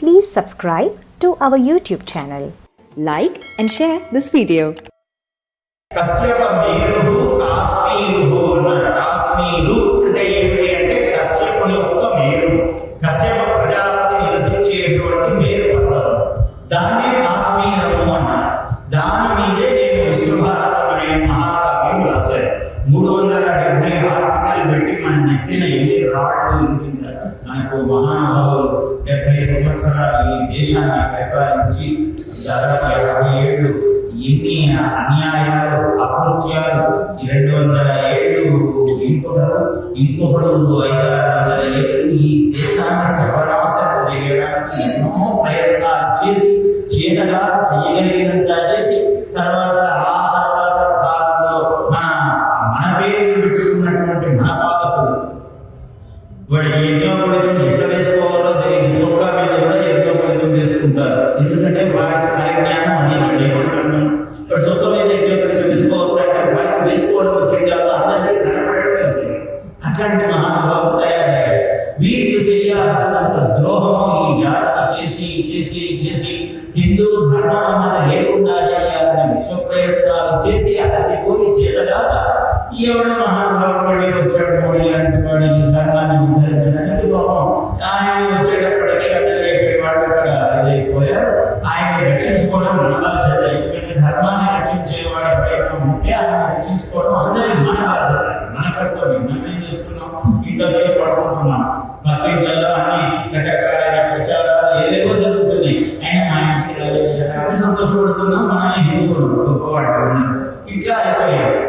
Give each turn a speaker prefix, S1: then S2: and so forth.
S1: Please subscribe to our YouTube channel.
S2: Like and share this video.
S3: Kashyapa మేరు కాశ్మీరు అన్నారు కాశ్మీరు అంటే ఏమిటి అంటే కశ్యపుని యొక్క మేరు కశ్యప ప్రజాపతి నివసించేటువంటి మేరు పర్వతం. దాన్నే కాశ్మీరము అన్నారు దాని మీదే నేను విశ్వభారతం అనే మహాకావ్యం రాశాను. మూడు వందల డెబ్బై ఆర్టికల్ పెట్టి మన నెత్తిన ఎన్ని రాళ్ళు ఉంటుందట? మనకు మహానుభావులు డెబ్బై సంవత్సరాలు ఈ దేశాన్ని పరిపాలించి దాదాపు యాభై ఏళ్ళు ఎన్ని అన్యాయాలు అకృత్యాలు ఈ రెండు వందల ఏళ్ళు ఇంకొకడు ఇంకొకడు ఐదారు వందల ఏళ్ళు ఈ దేశాన్ని సర్వనాశనం చేయడానికి ఎన్నో ప్రయత్నాలు చేసి చేతగా చేయగలిగినంత చేసి తర్వాత ఆ తర్వాత కాలంలో మన మన పేరు వాడికి ఎన్నో పడితే ఎట్లా వేసుకోవాలో తెలియదు. చొక్కా మీద కూడా ఎన్నో ఫలితం వేసుకుంటారు. ఎందుకంటే వాడి పరిజ్ఞానం అది. వాడు ఏమంటాడు? వాడు చొక్కా మీద ఎన్నో ఫలితం వేసుకోవచ్చు అంటే వాడికి వేసుకోవడం ముఖ్యం కాదు అందరికీ కనపడమే వచ్చింది అట్లాంటి మహానుభావులు తయారయ్యారు. వీళ్ళు చేయాల్సినంత ద్రోహము ఈ జాతర చేసి చేసి చేసి హిందూ ధర్మం అన్నది లేకుండా చేయాలి. ఎవడో మహానుభావుడు మళ్ళీ వచ్చాడు మోడీ లాంటి వాడు ఈ ధర్మాన్ని ఉద్ధరించడానికి లోపం ఆయన వచ్చేటప్పటికి అతను ఎక్కడి వాడు అక్కడ ఇదైపోయారు ఆయన్ని రక్షించుకోవడం మన బాధ్యత ఎందుకంటే ధర్మాన్ని రక్షించేవాడి ప్రయత్నం ఉంటే ఆయన రక్షించుకోవడం అందరి మన బాధ్యత మన కర్తవ్యం. మనం ఏం చేస్తున్నాం? ఇంట్లో దగ్గర పడుకుంటున్నాం. పక్కింట్లలో అన్ని రకరకాలైన ప్రచారాలు ఏవేవో జరుగుతున్నాయి. ఆయన మా ఇంటికి రాలేదు అది సంతోషపడుతున్నాం మనం హిందువులు గొప్పవాడు ఇట్లా అయిపోయాం